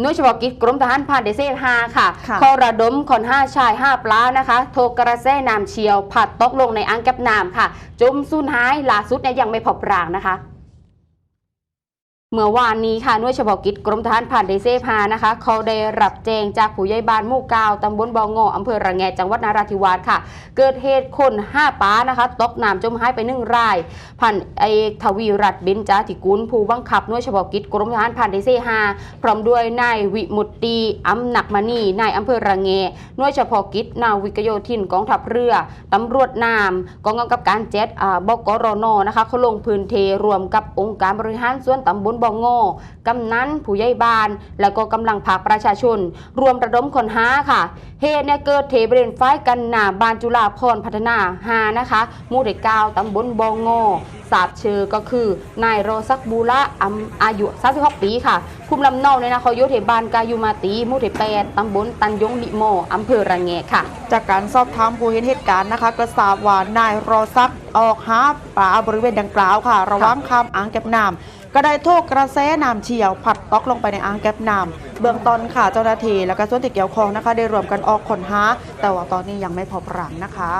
หน่วยเฉพาะกิจกรมทหารผ่านเดเซล5ค่ะค่ะ เข้าระดมคนห้าชายห้าปลานะคะ โทรกระแสน้ำเชียวผัดตกลงในอ่างเก็บน้ำค่ะ จมสูญหายล่าสุดเนี่ยยังไม่พบร่างนะคะ เมื่อวานนี้ค่ะหน่วยเฉพาะกิจกรมทหารผ่านเดเซพานะคะ เขาได้รับแจ้งจากผู้ใหญ่บ้านมู่เกาวตำบลบองงออำเภอระแงจังหวัดนราธิวาสค่ะ เกิดเหตุคนห้าป้านะคะตกน้ำจมหายไปหนึ่งรายพันเอกทวีรัตน์เบญจาธิกุลผู้บังคับหน่วยเฉพาะกิจกรมทหารผ่านเดเซฮาพร้อมด้วยนายวิมุตตีอำหนักมณีนายอำเภอระแงหน่วยเฉพาะกิจนาวิกโยธินกองทัพเรือตำรวจน้ำกองกำกับการเจ็ดบกรนนะคะเขาลงพื้นที่รวมกับองค์การบริหารส่วนตำบลบองโง่กำนันผู้ใหญ่บ้าน แล้วก็กำลังภาคประชาชน รวมระดมคนหาค่ะ เหตุเนี่ยเกิดเทบริเวณไฟกันหนาบานจุฬาพรพัฒนาหานะคะมู่เด็กก้าตำบลบองโงทราบชื่อก็คือนายโรซักบูละอำอายุ36ปีค่ะ ภูมิลำเนาเนี่ยนะเขายู่ที่บ้านกายูมาตีมู่ที่แปดตำบลตันยงลิโมอำเภอระแงค่ะ จากการสอบถามผู้เห็นเหตุการณ์นะคะก็ทราบว่านายโรซักออกหาปลาบริเวณดังกล่าวค่ะ ระว่างข้ามอ่างเก็บน้ำ ก็ได้โทษกระแสน้ำเชี่ยวผัดตกลงไปในอ่างเก็บน้ำเบื้องต้นค่ะเจ้าหน้าที่และก็ส่วนที่เกี่ยวข้องนะคะ ได้รวมกันออกค้นหา แต่ว่าตอนนี้ยังไม่พบร่างนะคะ